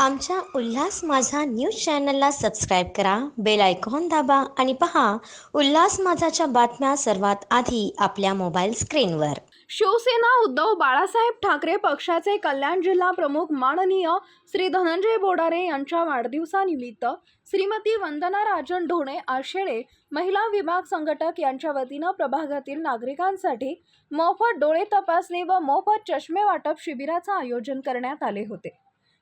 आमच्या उल्हास माझा न्यूज चॅनलला सबस्क्राईब करा बेल आयकॉन दाबा आणि पहा उल्हास माझाच्या बातम्या सर्वात आधी आपल्या मोबाईल स्क्रीनवर. शिवसेना उद्धव बाळासाहेब ठाकरे पक्षाचे कल्याण जिल्हा प्रमुख माननीय श्री धनंजय बोडारे यांच्या वाढदिवसानिमित्त श्रीमती वंदना राजन ढोणे आशेळे महिला विभाग संघटक यांच्या वतीनं प्रभागातील नागरिकांसाठी मोफत डोळे तपासणी व मोफत चष्मे वाटप शिबिराचं आयोजन करण्यात आले होते.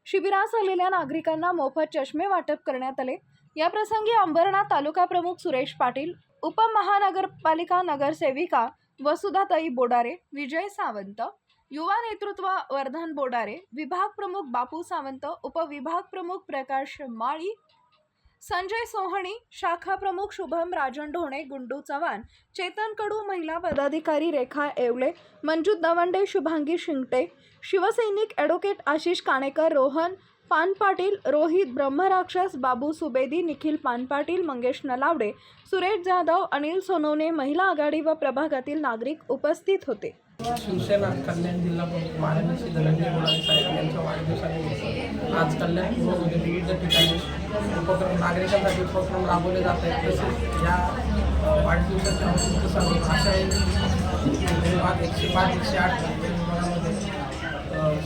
शिबिरास आलेल्या नागरिकांना मोफत चष्मे वाटप करण्यात आले. या प्रसंगी अंबरनाथ तालुका प्रमुख सुरेश पाटील उपमहानगरपालिका नगरसेविका वसुधाताई बोडारे विजय सावंत युवा नेतृत्व वर्धन बोडारे विभाग प्रमुख बापू सावंत उपविभाग प्रमुख प्रकाश माळी संजय सोहणी शाखा प्रमुख शुभम राजन ढोणे गुंडू चव्हाण चेतन कडू महिला पदाधिकारी रेखा येवले मंजू दवंडे शुभांगी शिंगटे शिवसैनिक ॲडव्होकेट आशिष काणेकर रोहन पानपाटील रोहित ब्रह्मराक्षस बाबू सुबेदी निखिल पानपाटील मंगेश नलावडे सुरेश जाधव अनिल सोनवणे महिला आघाडी व प्रभागातील नागरिक उपस्थित होते. शिवसेना कल्याण जिल्हा प्रमुख माननीय धनंजय मुलानी साहेब यांच्या वाढदिवसानिमित्त आज कल्याण पूर्वमध्ये विविध ठिकाणी उपक्रम नागरिकांसाठी उपक्रम राबवले जात आहेत. तसेच या अ, वाढदिवसाच्या औचित्य साधून आशा विभाग एकशे पाच एकशे आठ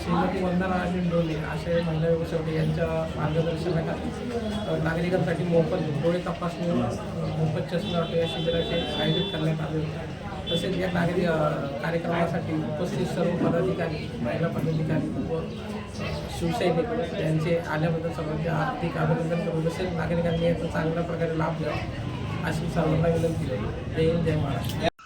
श्रीमती वंदना डोले असे महिला व्यवसाय यांच्या मार्गदर्शनाखाली नागरिकांसाठी मोफत डोळे तपासणी मोफत चष्मे या शिबिराचे आयोजित करण्यात आले होते. तसेच या नागरी कार्यक्रमासाठी उपस्थित सर्व पदाधिकारी महिला पदाधिकारी व शिवसैनिक यांचे आल्याबद्दल सर्वांचे आर्थिक अभिनंदन करू तसेच नागरिकांनी याचा चांगल्या प्रकारे लाभ घ्यावा अशी सर्वांना विनंती आहे. जय हिंद जय महाराष्ट्र.